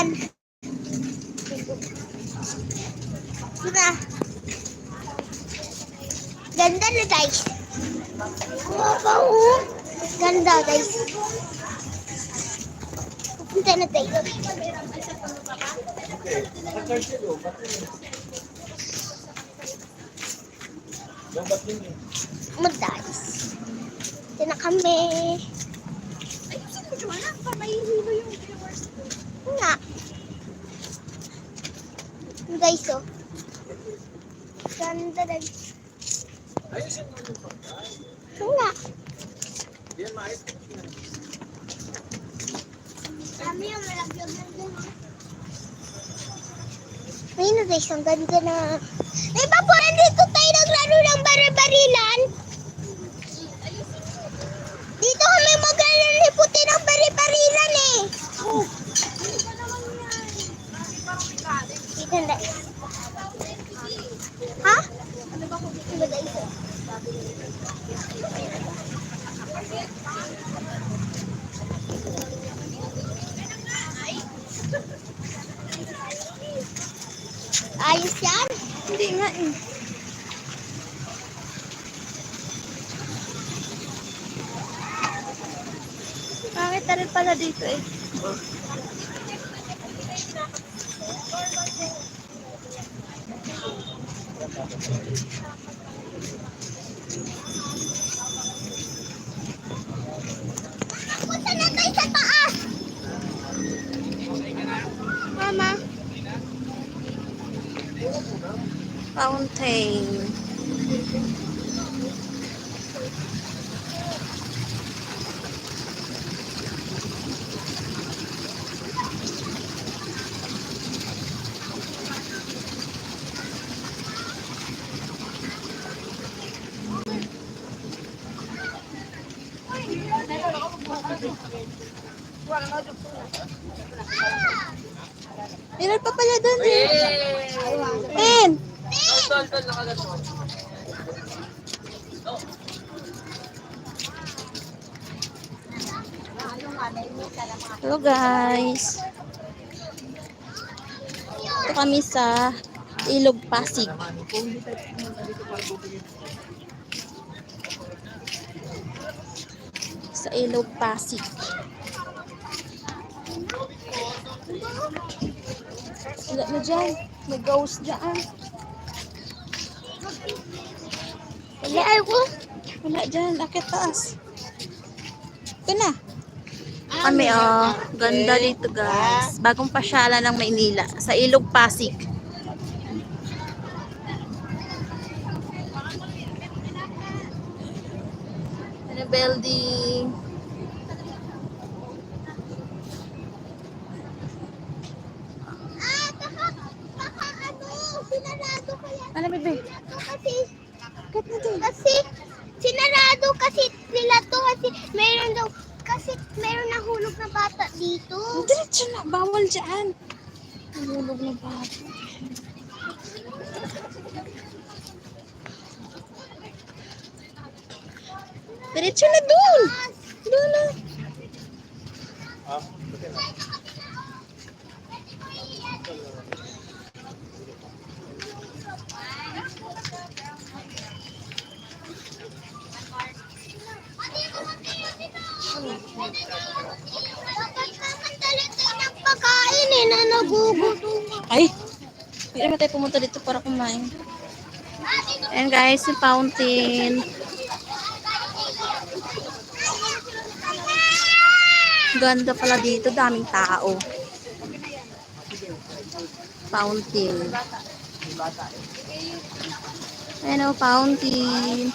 yan. Diba? Ganda na guys. Wow. Ganda guys. Pupunta na tayo. Mag-guys. Ito na kami. Ayusin mo, Joanna. Pa, mahihilo yung viewers nga. Guys, oh. Ganda guys. Ito nga. Kami yung malagyan na dun. Ayun na guys, ang ganda na. Di ba po, nandito tayo naglaro ng bari-barilan? Dito kami maglaliputin ng bari-barilan eh. Dito na. Ha? Ano ba kung dito ba ito? Ayos yan? Hindi nga eh. Pangit na rin pala dito eh. Punta Fountain. Meron pa pala doon eh. Pen! Hello guys. Ito kami sa Ilog Pasig. Sa Ilog Pasig. Wala na dyan. May ghost dyan. Wala ako. Wala dyan. Akit taas. Ito na. Kami oh. Ganda dito guys. Bagong pasyalan ng Maynila. Sa Ilog Pasig. Ano building? Ah, baka, baka ano, sinarado kaya. Ano bebe? Kasi, Kat na to. kasi, sinarado kasi nila to kasi meron daw, kasi meron nahulog na bata dito. Diretso na. Bawal dyan. Nahulog na ba? Diretso na dun. Dun na. Tayo ng pagkain eh, na nagugutom. Ay! Hindi naman tayo pumunta dito para kumain. Ayan guys, yung fountain. Ganda pala dito, daming tao. Fountain. Ayan o, fountain.